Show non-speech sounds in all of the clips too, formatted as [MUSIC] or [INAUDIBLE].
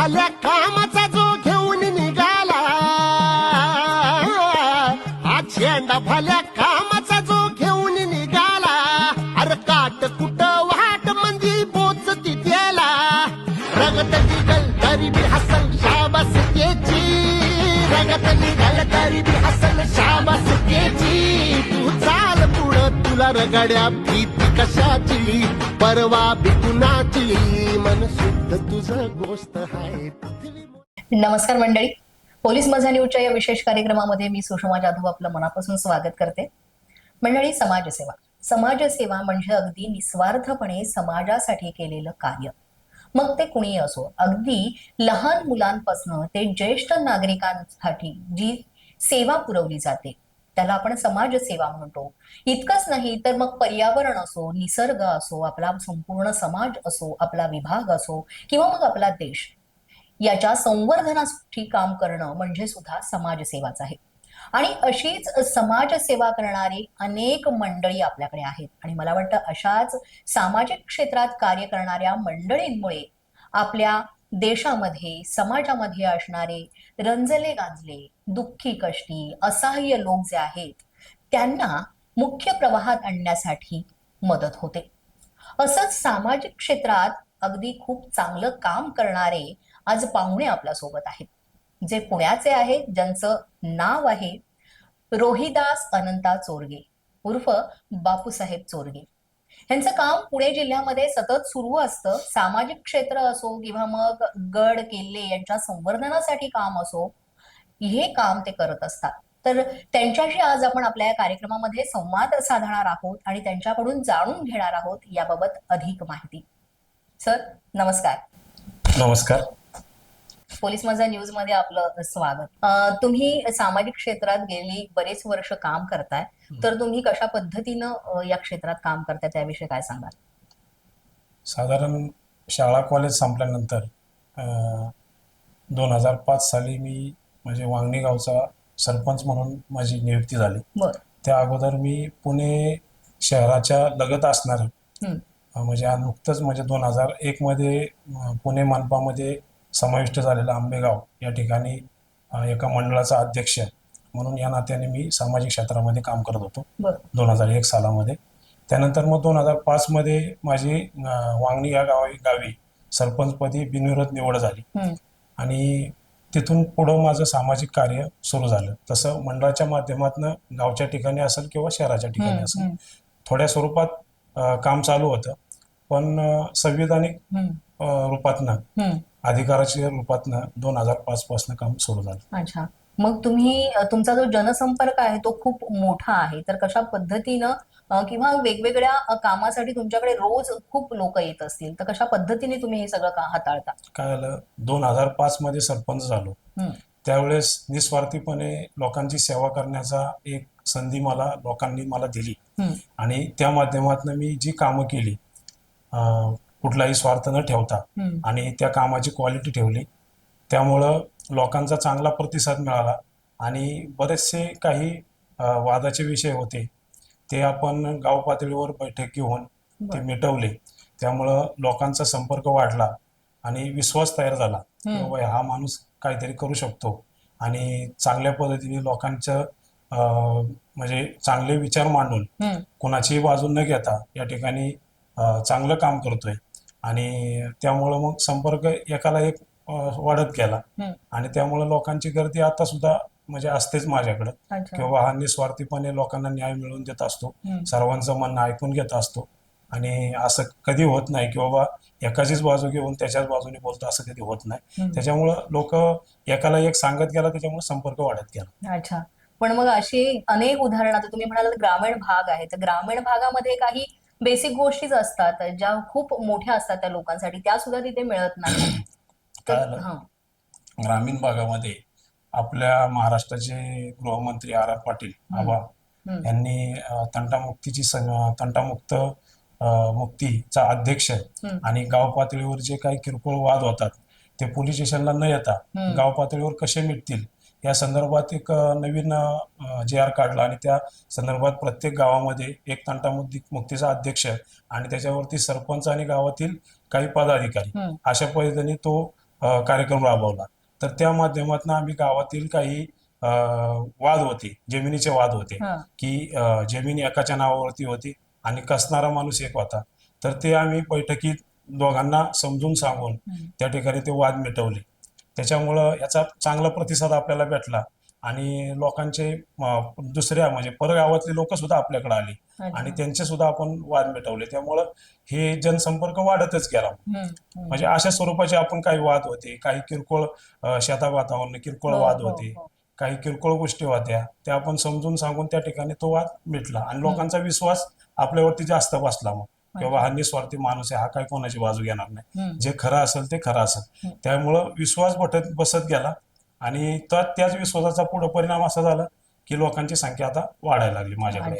भल्या कामाचा जो घेऊन निघाला. आज झेंडा भल्या कामाचा जो घेऊन निघाला. अरे काट कुट वाट मंदी पोच तिथेला. रगत निघल तरी बी हसल शाबास त्याची रगत निघल तरी बी हसल शाबास त्याची तू चाल पुढं तुला रगड्या भीत कशाची? परवा बी कुणाची मन शुद्ध तुझं गोष्ट आहे नमस्कार मंडळी. पोलीस मजा न्यूजच्या या विशेष कार्यक्रमामध्ये मी सुषमा जाधव आपलं मनापासून स्वागत करते. मंडळी समाजसेवा. समाजसेवा म्हणजे अगदी निस्वार्थपणे समाजासाठी केलेलं कार्य. मग ते कुणी असो अगदी लहान मुलांपासून ते ज्येष्ठ नागरिकांसाठी जी सेवा पुरवली जाते त्याला आपण समाजसेवा म्हणतो. इतकंच नाही तर मग पर्यावरण असो निसर्ग असो आपला संपूर्ण समाज असो आपला विभाग असो किंवा मग आपला देश याच्या संवर्धनासाठी काम करणं म्हणजे सुद्धा समाजसेवाच आहे. आणि अशीच समाजसेवा करणारी अनेक मंडळी आपल्याकडे आहेत. आणि मला वाटतं अशाच सामाजिक क्षेत्रात कार्य करणाऱ्या मंडळींमुळे आपल्या देशामध्ये समाजामध्ये असणारे रंजले गांजले दुःखी कष्टी असहाय्य लोक जे आहेत त्यांना मुख्य प्रवाहात आणण्यासाठी मदत होते. असंच सामाजिक क्षेत्रात अगदी खूप चांगलं काम करणारे आज पाहुणे आपल्यासोबत आहेत. जे पुण्याचे आहेत ज्यांचं नाव आहे रोहिदास अनंता चोरगे उर्फ बापूसाहेब चोरगे. ह्यांचं काम पुणे जिल्ह्यामध्ये सतत सुरू असतं. सामाजिक क्षेत्र असो किंवा मग गड किल्ले यांच्या संवर्धनासाठी काम असो हे काम ते करत असतात. तर त्यांच्याशी आज आपण आपल्या या कार्यक्रमामध्ये संवाद साधणार आहोत आणि त्यांच्याकडून जाणून घेणार आहोत याबाबत अधिक माहिती. सर नमस्कार. नमस्कार. पोलीस माझा न्यूजमध्ये आपलं स्वागत. तुम्ही सामाजिक क्षेत्रात गेली बरेच वर्ष काम करताय तर तुम्ही कशा पद्धतीनं या क्षेत्रात काम करताय? त्याविषयी काय सांगाल? साधारण शाळा कॉलेज संपल्यानंतर दोन हजार पाच साली मी म्हणजे वांगणी गावचा सरपंच म्हणून माझी नियुक्ती झाली. त्या अगोदर मी पुणे शहराच्या लगत असणार म्हणजे नुकतंच म्हणजे दोन हजार एकमध्ये अं, पुणे मनपामध्ये समाविष्ट झालेलं आंबेगाव या ठिकाणी एका मंडळाचा अध्यक्ष म्हणून या नात्याने मी सामाजिक क्षेत्रामध्ये काम करत होतो. दोन हजार एक सालामध्ये. त्यानंतर मग दोन हजार पाचमध्ये माझी वांगणी या गावी गावी सरपंचपदी बिनविरोध निवड झाली. आणि तिथून पुढं माझं सामाजिक कार्य सुरू झालं. तसं मंडळाच्या माध्यमातून गावच्या ठिकाणी असेल किंवा शहराच्या ठिकाणी असेल. थोड्या स्वरूपात काम चालू होतं. पण संविधानिक रूपातनं. अधिकाराच्या रूपातनं दोन हजार पाच पासून काम सुरू झालं अच्छा. मग तुम्ही तुमचा जो जनसंपर्क आहे तो खूप मोठा आहे. तर कशा पद्धतीनं किंवा वेगवेगळ्या कामासाठी तुमच्याकडे रोज खूप लोक येत असतील तर कशा पद्धतीने तुम्ही हे सगळं का हाताळता? काय झालं? दोन हजार पाच मध्ये सरपंच झालो. त्यावेळेस निस्वार्थीपणे लोकांची सेवा करण्याचा एक संधी मला लोकांनी मला दिली. आणि त्या माध्यमातून मी जी कामं केली कुठलाही स्वार्थ न ठेवता. आणि त्या कामाची क्वालिटी ठेवली. त्यामुळं लोकांचा चांगला प्रतिसाद मिळाला. आणि बरेचसे काही वादाचे विषय होते. ते आपण गाव पातळीवर बैठक घेऊन ते. मिटवले. त्यामुळं लोकांचा संपर्क वाढला आणि विश्वास तयार झाला. की हा माणूस काहीतरी करू शकतो. आणि चांगल्या पद्धतीने लोकांचं म्हणजे चांगले विचार मांडून. कोणाचीही बाजू न घेता या ठिकाणी चांगलं काम करतोय. आणि त्यामुळं मग संपर्क एकाला एक अं, वाढत गेला. हम्म. आणि त्यामुळं लोकांची गर्दी आता सुद्धा म्हणजे असतेच माझ्याकडं. अच्छा. किंवा हा निस्वार्थीपणे लोकांना न्याय मिळवून देत असतो. हम्म. सर्वांचं म्हणणं ऐकून घेत असतो. आणि असं कधी होत नाही की बाबा एकाचीच बाजू घेऊन त्याच्याच बाजूने बोलतो असं कधी होत नाही. हम्म. त्याच्यामुळं लोक एकाला एक सांगत गेला त्याच्यामुळे संपर्क वाढत गेला. अच्छा. पण मग अशी अनेक उदाहरणं आता तुम्ही म्हणाल ग्रामीण भाग आहे. तर ग्रामीण भागामध्ये काही बेसिक गोष्टीच असतात ज्या खूप मोठ्या असतात त्या लोकांसाठी त्या सुद्धा तिथे मिळत नाही [CLEARS THROAT] तर? हा ग्रामीण भागामध्ये आपल्या महाराष्ट्राचे गृहमंत्री आर आर पाटील आबा. यांनी तंटामुक्तीची तंटामुक्त मुक्तीचा अध्यक्ष. आणि गाव पातळीवर जे काही किरकोळ वाद होतात ते पोलीस स्टेशनला न येता. गाव पातळीवर कसे मिटतील या संदर्भात एक नवीन जे आर काढला आणि त्या संदर्भात प्रत्येक गावामध्ये एक तंटा मुक्ती मुक्तीचा अध्यक्ष आणि त्याच्यावरती सरपंच आणि गावातील काही पदाधिकारी. अशा पद्धतीने तो कार्यक्रम राबवला तर त्या माध्यमातून आम्ही गावातील काही वाद होते जमिनीचे वाद होते. की जमीन एकाच्या नावावरती होती आणि कसणारा माणूस एक होता तर ते आम्ही बैठकीत दोघांना समजून सांगून. त्या ठिकाणी ते वाद मिटवले त्याच्यामुळं याचा चांगला प्रतिसाद आपल्याला भेटला. आणि लोकांचे दुसऱ्या म्हणजे परगावातले लोक सुद्धा आपल्याकडे आले. आणि त्यांचे सुद्धा आपण वाद मिटवले. त्यामुळं हे जनसंपर्क वाढतच गेला. म्हणजे अशा स्वरूपाचे आपण काही वाद होते. काही किरकोळ अ, शेतावातावरनं किरकोळ हो, वाद हो, होते. हो. काही किरकोळ गोष्टी होत्या. त्या आपण समजून सांगून त्या ठिकाणी तो वाद मिटला. आणि लोकांचा विश्वास आपल्यावरती जास्त बसला मग. किंवा हा निस्वार्थी माणूस आहे हा काय कोणाची बाजू घेणार नाही. जे खरं असेल ते खरं असेल. त्यामुळं विश्वास बटत बसत गेला आणि त्या त्याच विश्वासाचा पुढे परिणाम असा झाला की लोकांची संख्या आता वाढायला लागली माझ्याकडे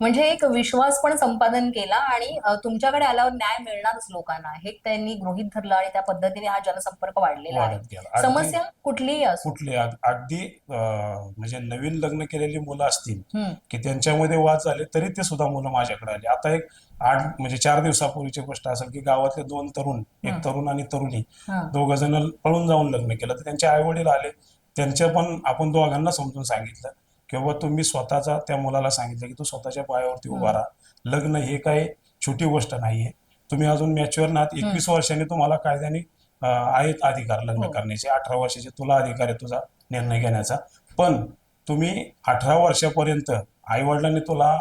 म्हणजे एक विश्वास पण संपादन केला आणि तुमच्याकडे आल्यावर न्याय मिळणारच लोकांना. हे त्यांनी गृहीत धरलं आणि त्या पद्धतीने हा जनसंपर्क वाढलेला आहे. समस्या कुठलीही असो. कुठली? अग- अगदी म्हणजे नवीन लग्न केलेली मुलं असतील की त्यांच्यामध्ये वाद झाले तरी ते सुद्धा मुलं माझ्याकडे आले. आता एक आठ म्हणजे चार दिवसापूर्वीची गोष्ट असेल की गावातले दोन तरुण. एक तरुण आणि तरुणी. दोघ जण पळून जाऊन लग्न केलं. तर त्यांचे आई वडील आले. त्यांच्या पण आपण दोघांना समजून सांगितलं. किंवा तुम्ही स्वतःचा त्या मुलाला सांगितलं की तू स्वतःच्या पायावरती उभा राहा. लग्न हे काही छोटी गोष्ट नाहीये. तुम्ही अजून मॅच्युअर नात एकवीस वर्षांनी तुम्हाला कायद्याने आहेत अधिकार लग्न हो. करण्याचे. अठरा वर्षाचे तुला अधिकार आहे तुझा निर्णय घेण्याचा. पण तुम्ही अठरा वर्षापर्यंत आई वडिलांनी तुला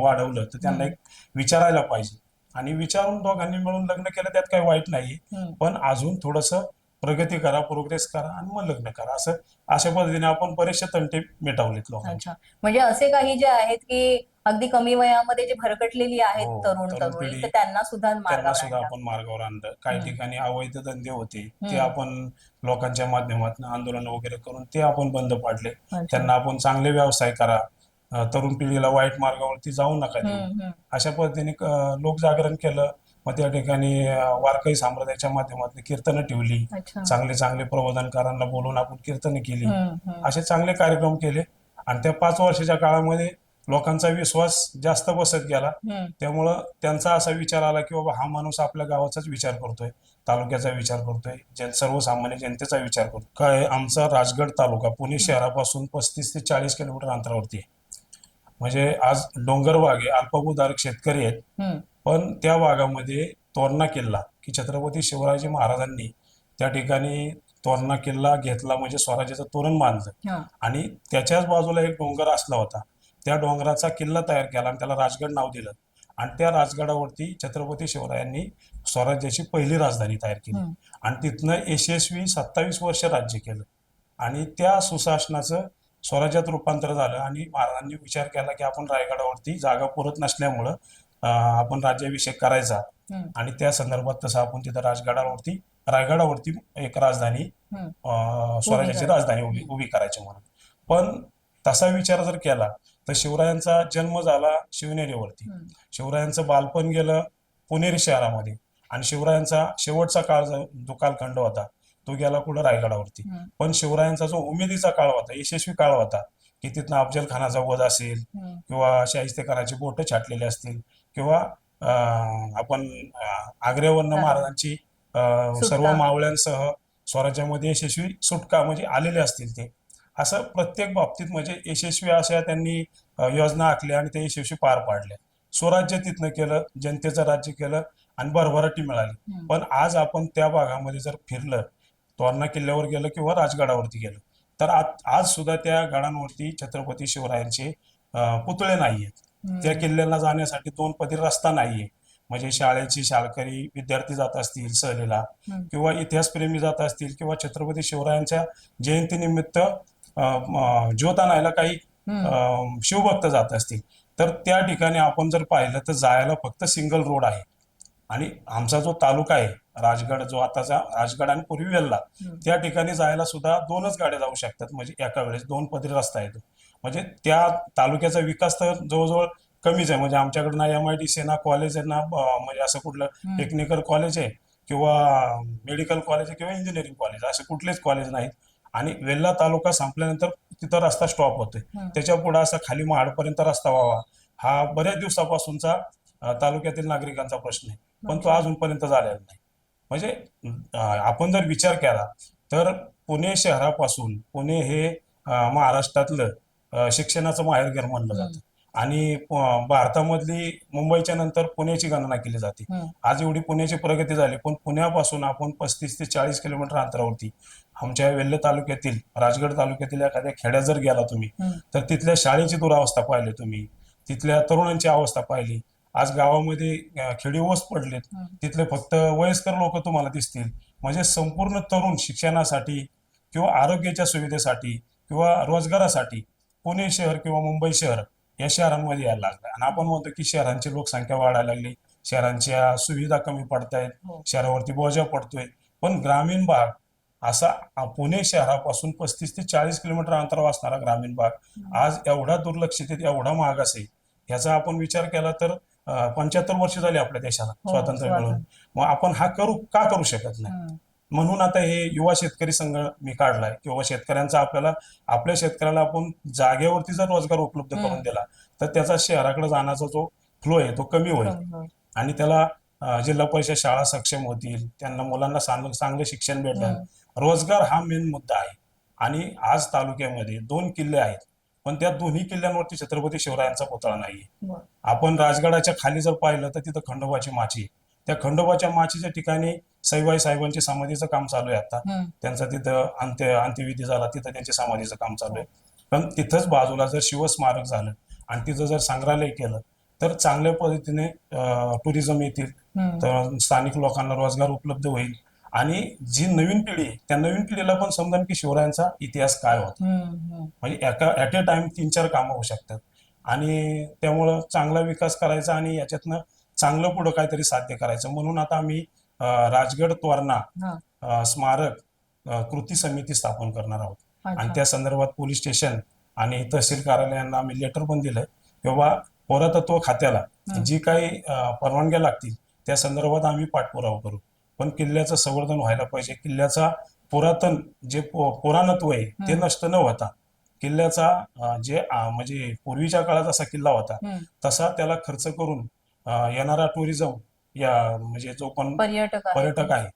वाढवलं तर त्यांना एक विचारायला पाहिजे. आणि विचारून दोघांनी मिळून लग्न केलं त्यात काही वाईट हम्म. पण अजून थोडंसं प्रगती करा प्रोग्रेस करा आणि मग लग्न करा असं अशा पद्धतीने आपण बरेचसे तंटे मिटवलेत लोकांचे अच्छा म्हणजे असे काही जे आहेत की अगदी कमी वयामध्ये जे भरकटलेली आहेत हो, तरुण तरुण तरुणी पिढी. तर त्यांना सुद्धा त्यांना मार्गावर सुद्धा आणलं. आपण मार्गावर आणलं काही हम्म. ठिकाणी अवैध धंदे होते ते हम्म. आपण लोकांच्या माध्यमातून आंदोलन वगैरे करून ते आपण बंद पाडले अच्छा. त्यांना आपण चांगले व्यवसाय करा अं, तरुण पिढीला वाईट मार्गावरती जाऊ नका देऊ हम्म, हम्म. अशा पद्धतीने अं, लोकजागरण केलं मग त्या ठिकाणी वारकरी संप्रदायाच्या माध्यमातून कीर्तनं ठेवली. चांगले चांगले प्रबोधनकारांना बोलून आपण कीर्तनं केली. असे चांगले कार्यक्रम केले. आणि त्या पाच वर्षाच्या काळामध्ये लोकांचा विश्वास जास्त बसत गेला. त्यामुळं त्यांचा असा विचार आला की बाबा हा माणूस आपल्या गावाचाच विचार करतोय. तालुक्याचा विचार करतोय. जन सर्वसामान्य जनतेचा विचार करतो काय आमचा राजगड तालुका पुणे शहरापासून पस्तीस ते चाळीस किलोमीटर अंतरावरती आहे. म्हणजे आज डोंगर भाग आहे अल्पभूधारक शेतकरी आहेत. पण त्या भागामध्ये तोरणा किल्ला की छत्रपती शिवराजी महाराजांनी त्या ठिकाणी तोरणा किल्ला घेतला म्हणजे स्वराज्याचं तोरण बांधलं. आणि त्याच्याच बाजूला एक डोंगर असला होता. त्या डोंगराचा किल्ला तयार केला आणि त्याला राजगड नाव दिलं. आणि त्या राजगडावरती छत्रपती शिवरायांनी स्वराज्याची पहिली राजधानी तयार केली. आणि तिथनं यशस्वी सत्तावीस वर्ष राज्य केलं. आणि त्या सुशासनाचं स्वराज्यात रूपांतर झालं आणि महाराजांनी विचार केला की आपण रायगडावरती जागा पुरत नसल्यामुळं आपण राज्याभिषेक करायचा. आणि त्या संदर्भात तसं आपण तिथं राजगडावरती रायगडावरती एक राजधानी स्वराज्याची. राजधानी उभी उभी करायची म्हणून पण तसा विचार जर केला तर शिवरायांचा जन्म झाला शिवनेरीवरती. शिवरायांचं बालपण गेलं पुणेरी शहरामध्ये आणि शिवरायांचा शेवटचा काळ जो कालखंड होता तो गेला कुठं रायगडावरती. पण शिवरायांचा जो उमेदीचा काळ होता यशस्वी काळ होता की तिथनं अफजल खानाचा वध असेल. किंवा शाहिस्तेखानाची बोटं छाटलेली असतील किंवा आपण हा. महाराजांची. सर्व मावळ्यांसह स्वराज्यामध्ये यशस्वी सुटका म्हणजे आलेले असतील ते असं प्रत्येक बाबतीत म्हणजे यशस्वी अशा त्यांनी योजना आखल्या आणि ते यशस्वी पार पाडल्या स्वराज्य तिथनं केलं जनतेचं राज्य केलं आणि भरभराटी मिळाली. पण आज आपण त्या भागामध्ये जर फिरलं तोरणा किल्ल्यावर गेलं किंवा राजगडावरती गेलं तर आज सुद्धा त्या गडांवरती छत्रपती शिवरायांचे पुतळे नाहीयेत त्या किल्ल्याला जाण्यासाठी दोन पदरी रस्ता नाहीये. म्हणजे शाळेची शाळकरी विद्यार्थी जात असतील सहलीला. किंवा इतिहासप्रेमी जात असतील किंवा छत्रपती शिवरायांच्या जयंतीनिमित्त ज्योत आणायला काही शिवभक्त जात असतील. तर त्या ठिकाणी आपण जर पाहिलं तर जायला फक्त सिंगल रोड आहे. आणि आमचा जो तालुका आहे राजगड जो आताचा राजगड आणि पूर्वी वेल्ला. त्या ठिकाणी जायला सुद्धा दोनच गाड्या जाऊ शकतात. म्हणजे एका वेळेस दोन पदरी रस्ता येतो. म्हणजे त्या तालुक्याचा विकास तर जवळजवळ कमीच आहे. म्हणजे आमच्याकडे ना एम आय डी सी ना कॉलेज आहे ना म्हणजे असं कुठलं. टेक्निकल कॉलेज आहे किंवा मेडिकल कॉलेज आहे किंवा इंजिनिअरिंग कॉलेज असे कुठलेच कॉलेज नाहीत. आणि वेल्हा तालुका संपल्यानंतर तिथं रस्ता स्टॉप होतोय. त्याच्या पुढे असा खाली महाडपर्यंत रस्ता व्हावा. हा बऱ्याच दिवसापासूनचा तालुक्यातील नागरिकांचा प्रश्न आहे. पण तो अजूनपर्यंत झालेला नाही. म्हणजे आपण जर विचार केला तर पुणे शहरापासून पुणे हे महाराष्ट्रातलं शिक्षणाचं माहेरघर म्हणलं जातं आणि भारतामधली मुंबईच्या नंतर पुण्याची गणना केली जाते. आज एवढी पुण्याची प्रगती झाली पण पुण्यापासून आपण पस्तीस ते चाळीस किलोमीटर अंतरावरती आमच्या वेल्हे तालुक्यातील राजगड तालुक्यातील एखाद्या खेड्यात जर गेला तुम्ही. तर तिथल्या शाळेची दुरावस्था पाहिली तुम्ही तिथल्या तरुणांची अवस्था पाहिली आज गावामध्ये खेडी ओस पडलेत. तिथले फक्त वयस्कर लोक तुम्हाला दिसतील म्हणजे संपूर्ण तरुण शिक्षणासाठी किंवा आरोग्याच्या सुविधेसाठी किंवा रोजगारासाठी पुणे शहर किंवा मुंबई शहर या शहरांमध्ये यायला लागलं. आणि आपण म्हणतो की शहरांची लोकसंख्या वाढायला लागली. शहरांच्या सुविधा कमी पडतायत. हो. शहरावरती बोजा पडतोय. पण ग्रामीण भाग असा पुणे शहरापासून पस्तीस ते चाळीस किलोमीटर अंतरावर असणारा ग्रामीण भाग आज एवढा दुर्लक्षित आहे, एवढा मागास आहे. याचा आपण विचार केला तर पंच्याहत्तर वर्ष झाली आपल्या देशाला हो, स्वातंत्र्य मिळून. मग आपण हा करू का करू शकत नाही. म्हणून आता हे युवा शेतकरी संघ मी काढलाय किंवा शेतकऱ्यांचा आपल्याला आपल्या शेतकऱ्याला आपण जागेवरती जर रोजगार उपलब्ध. करून दिला तर त्याचा शहराकडे जाण्याचा जो फ्लो आहे तो कमी होईल. आणि त्याला जिल्हा परिषद शाळा सक्षम होतील त्यांना मुलांना चांगलं शिक्षण भेटेल. रोजगार हा मेन मुद्दा आहे आणि आज तालुक्यामध्ये दोन किल्ले आहेत पण त्या दोन्ही किल्ल्यांवरती छत्रपती शिवरायांचा पुतळा नाहीये. आपण राजगडाच्या खाली जर पाहिलं तर तिथं खंडोबाची माची. त्या खंडोबाच्या माचीच्या ठिकाणी सईबाई साहेबांची समाधीचं काम चालू आहे आता. त्यांचा तिथं अंत्य अंत्यविधी झाला तिथं त्यांच्या समाधीचं काम चालू आहे. पण तिथंच बाजूला जर शिवस्मारक झालं आणि तिथं जर संग्रहालय केलं तर चांगल्या पद्धतीने टुरिझम येतील. तर स्थानिक लोकांना रोजगार उपलब्ध होईल. आणि जी नवीन पिढी आहे त्या नवीन पिढीला पण समजेल की शिवरायांचा इतिहास काय होता. म्हणजे एका ऍट अ टाइम तीन चार कामं होऊ शकतात. आणि त्यामुळं चांगला विकास करायचा आणि याच्यातनं चांगलं पुढं काहीतरी साध्य करायचं. म्हणून आता आम्ही राजगड तोरणा स्मारक कृती समिती स्थापन करणार आहोत आणि. त्या संदर्भात पोलीस स्टेशन आणि तहसील कार्यालयांना आम्ही लेटर पण दिलंय किंवा पुरातत्व खात्याला. जी काही परवानग्या लागतील त्या संदर्भात आम्ही पाठपुरावा करू पण किल्ल्याचं संवर्धन व्हायला पाहिजे किल्ल्याचा पुरातन जे पुराणत्व आहे ते. नष्ट न होता किल्ल्याचा जे म्हणजे पूर्वीच्या काळात असा किल्ला होता. तसा त्याला खर्च करून येणारा टुरिझम या म्हणजे जो पण पर्यटक आहेत. पर्यटक आहे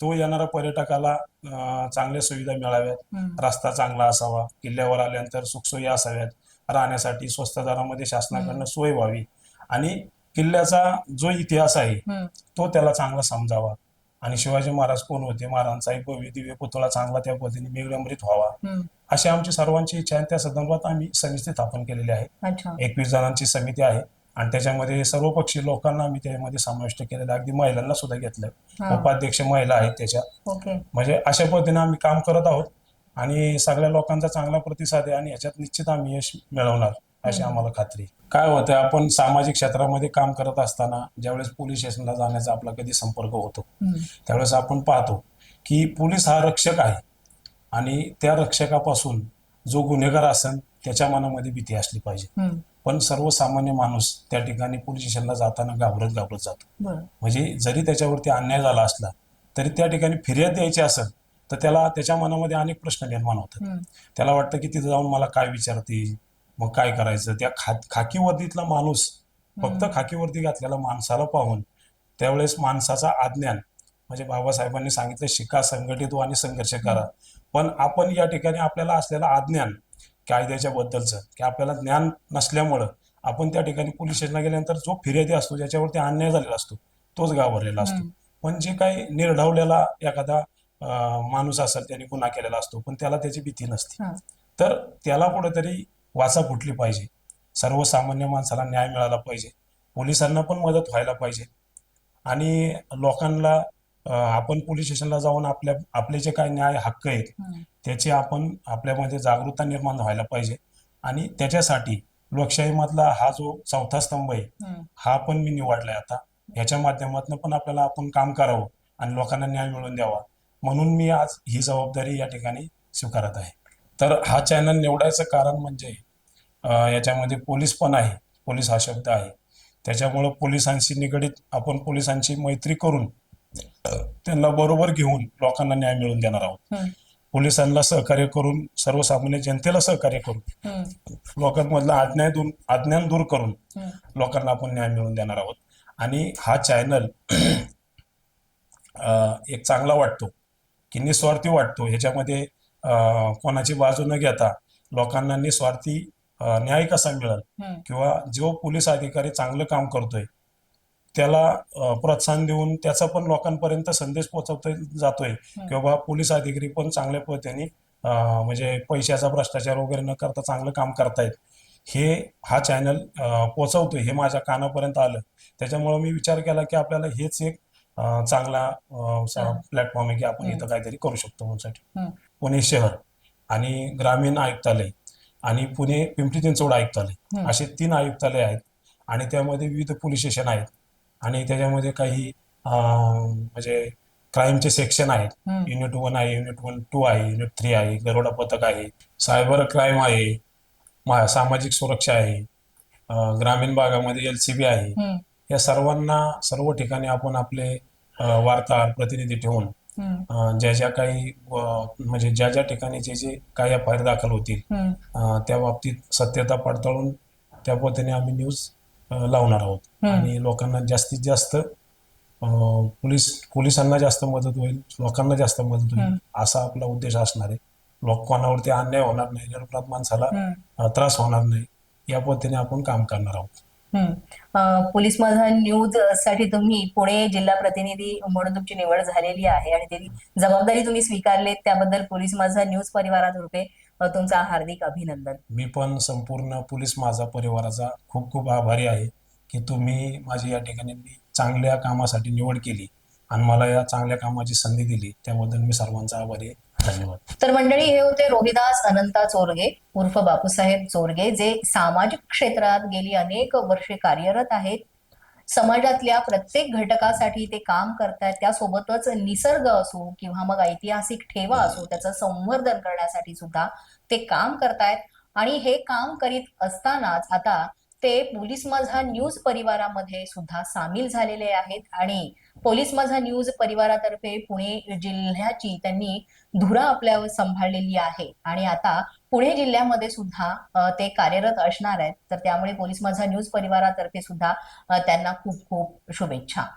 तो येणारा पर्यटकाला अं, चांगल्या सुविधा मिळाव्यात. हम्म. रस्ता चांगला असावा किल्ल्यावर आल्यानंतर सुखसोयी असाव्यात. राहण्यासाठी स्वस्त दरामध्ये शासनाकडनं सोय व्हावी. आणि किल्ल्याचा जो इतिहास आहे हम्म. तो त्याला चांगला समजावा. आणि शिवाजी महाराज कोण होते? महाराजांचा एक भव्य दिव्य पुतळा चांगला त्या पद्धतीने विडंबरित व्हावा. हम्म. अशी आमची सर्वांची इच्छा आहे. त्या संदर्भात आम्ही समिती स्थापन केलेली आहे. अच्छा. एकवीस जणांची समिती आहे. आणि त्याच्यामध्ये सर्वपक्षीय लोकांना आम्ही त्यामध्ये समाविष्ट केलेलं अगदी महिलांना सुद्धा घेतलं. उपाध्यक्ष महिला आहेत त्याच्यात ओके म्हणजे अशा पद्धतीने आम्ही काम करत आहोत आणि सगळ्या लोकांचा चांगला प्रतिसाद आहे आणि याच्यात निश्चित आम्ही यश मिळवणार अशी आम्हाला खात्री. काय होतं आपण सामाजिक क्षेत्रामध्ये काम करत असताना ज्यावेळेस पोलीस स्टेशनला जाण्याचा आपला कधी संपर्क होतो. त्यावेळेस आपण पाहतो की पोलीस हा रक्षक आहे आणि त्या रक्षकापासून जो गुन्हेगार असेल त्याच्या मनामध्ये भीती असली पाहिजे. पण सर्वसामान्य माणूस त्या ठिकाणी पोलीस स्टेशनला जाताना घाबरत घाबरत जातो. म्हणजे जरी त्याच्यावरती अन्याय झाला असला तरी त्या ठिकाणी फिर्याद द्यायची असेल तर त्याला त्याच्या मनामध्ये अनेक प्रश्न निर्माण होतात. त्याला वाटतं की तिथे जाऊन मला काय विचारतील मग काय करायचं? त्या खा खाकी वर्दीतला माणूस फक्त खाकी वर्दी घातलेला माणसाला पाहून त्यावेळेस माणसाचा अज्ञान म्हणजे बाबासाहेबांनी सांगितलं शिका संघटित आणि संघर्ष करा. पण आपण या ठिकाणी आपल्याला असलेलं अज्ञान कायद्याच्या बद्दलचं की आपल्याला ज्ञान नसल्यामुळं आपण त्या ठिकाणी पोलीस स्टेशनला गेल्यानंतर जो फिर्यादी असतो ज्याच्यावरती अन्याय झालेला असतो तोच घाबरलेला असतो. पण जे काही निर्ढवलेला एखादा माणूस असेल त्याने गुन्हा केलेला असतो पण त्याला त्याची भीती नसते. तर त्याला कुठेतरी वाचा फुटली पाहिजे. सर्वसामान्य माणसाला न्याय मिळाला पाहिजे. पोलिसांना पण मदत व्हायला पाहिजे. आणि लोकांना आपण पोलीस स्टेशनला जाऊन आपल्या आपले जे काही न्याय हक्क आहेत. त्याची आपण आपल्यामध्ये जागरूकता निर्माण व्हायला पाहिजे. आणि त्याच्यासाठी लोकशाहीमधला हा जो चौथा स्तंभ आहे. हा पण मी निवडलाय आता. ह्याच्या माध्यमातून पण आपल्याला आपण काम करावं आणि लोकांना न्याय मिळवून द्यावा. म्हणून मी आज ही जबाबदारी या ठिकाणी स्वीकारत आहे. तर हा चॅनल निवडायचं कारण म्हणजे याच्यामध्ये पोलीस पण आहे पोलीस हा शब्द आहे. त्याच्यामुळं पोलिसांशी निगडीत आपण पोलिसांची मैत्री करून त्यांना बरोबर घेऊन लोकांना न्याय मिळवून देणार आहोत. पोलिसांना सहकार्य करून सर्वसामान्य जनतेला सहकार्य करून लोकांमधलं अज्ञान दूर अज्ञान दूर करून लोकांना आपण न्याय मिळवून देणार आहोत. आणि हा चॅनल एक चांगला वाटतो की निस्वार्थी वाटतो. ह्याच्यामध्ये कोणाची बाजू न घेता लोकांना निस्वार्थी न्याय कसा मिळेल? किंवा जो पोलीस अधिकारी चांगलं काम करतोय त्याला प्रोत्साहन देऊन त्याचा पण लोकांपर्यंत संदेश पोहोचवता जातोय. की बाबा पोलीस अधिकारी पण चांगल्या पद्धतीने म्हणजे पैशाचा भ्रष्टाचार वगैरे न करता चांगलं काम करतायत. हे हा चॅनल पोचवतोय हे माझ्या कानापर्यंत आलं. त्याच्यामुळे मी विचार केला की आपल्याला हेच एक चांगला प्लॅटफॉर्म आहे की आपण इथं काहीतरी करू शकतो म्हणूनसाठी. पुणे शहर आणि ग्रामीण आयुक्तालय आणि पुणे पिंपरी चिंचवड आयुक्तालय. असे तीन आयुक्तालय आहेत आणि त्यामध्ये विविध पोलीस स्टेशन आहेत. आणि त्याच्यामध्ये काही अं, म्हणजे क्राईमचे सेक्शन आहेत हम्म. युनिट वन आहे युनिट वन टू आहे युनिट थ्री आहे गरोडा पथक आहे सायबर क्राईम आहे मा- सामाजिक सुरक्षा आहे अं, ग्रामीण भागामध्ये एल सी बी आहे हम्म, या सर्वांना सर्व ठिकाणी आपण आपले अं, वार्ताहर प्रतिनिधी ठेवून हम्म, अं, ज्या ज्या काही अं, म्हणजे ज्या ज्या ठिकाणी जे जे काही एफ आय आर दाखल होतील हम्म. अं, त्या बाबतीत सत्यता पडताळून त्या पद्धतीने आम्ही न्यूज लावणार आहोत. आणि लोकांना जास्तीत जास्त पोलीस पोलिसांना जास्त मदत होईल लोकांना जास्त मदत होईल. असा आपला उद्देश असणार आहे. लोक कोणावरती अन्याय होणार नाही निरपराध माणसाला त्रास होणार नाही या पद्धतीने आपण काम करणार आहोत. पोलीस माझा न्यूजसाठी तुम्ही पुणे जिल्हा प्रतिनिधी म्हणून तुमची निवड झालेली आहे आणि त्याची जबाबदारी तुम्ही स्वीकारली त्याबद्दल पोलीस माझा न्यूज परिवारातर्फे तुमचा हार्दिक अभिनंदन. मी पण संपूर्ण पोलीस माझा परिवाराचा खूप खूप आभारी आहे की तुम्ही माझी या ठिकाणी चांगल्या कामासाठी निवड केली आणि मला या चांगल्या कामाची संधी दिली. त्याबद्दल मी सर्वांचा आभारी आहे. धन्यवाद. तर मंडळी हे होते रोहिदास अनंता चोरगे उर्फ बापूसाहेब चोरगे जे सामाजिक क्षेत्रात गेली अनेक वर्षे कार्यरत आहेत. समाजातल्या प्रत्येक घटकासाठी ते काम करतायत त्यासोबतच निसर्ग असो किंवा मग ऐतिहासिक ठेवा असो त्याचं संवर्धन करण्यासाठी सुद्धा ते काम करतायत. आणि हे काम करीत असतानाच आता ते पोलीस माझा न्यूज परिवारामध्ये सुद्धा सामील झालेले आहेत. आणि पोलीस माझा न्यूज परिवारातर्फे पुणे जिल्ह्याची त्यांनी धुरा आपल्यावर सांभाळलेली आहे. आणि आता पुणे जिल्ह्यामध्ये सुद्धा ते कार्यरत असणार आहेत. तर त्यामुळे पोलीस माझा न्यूज परिवारातर्फे सुद्धा त्यांना खूप खूप शुभेच्छा.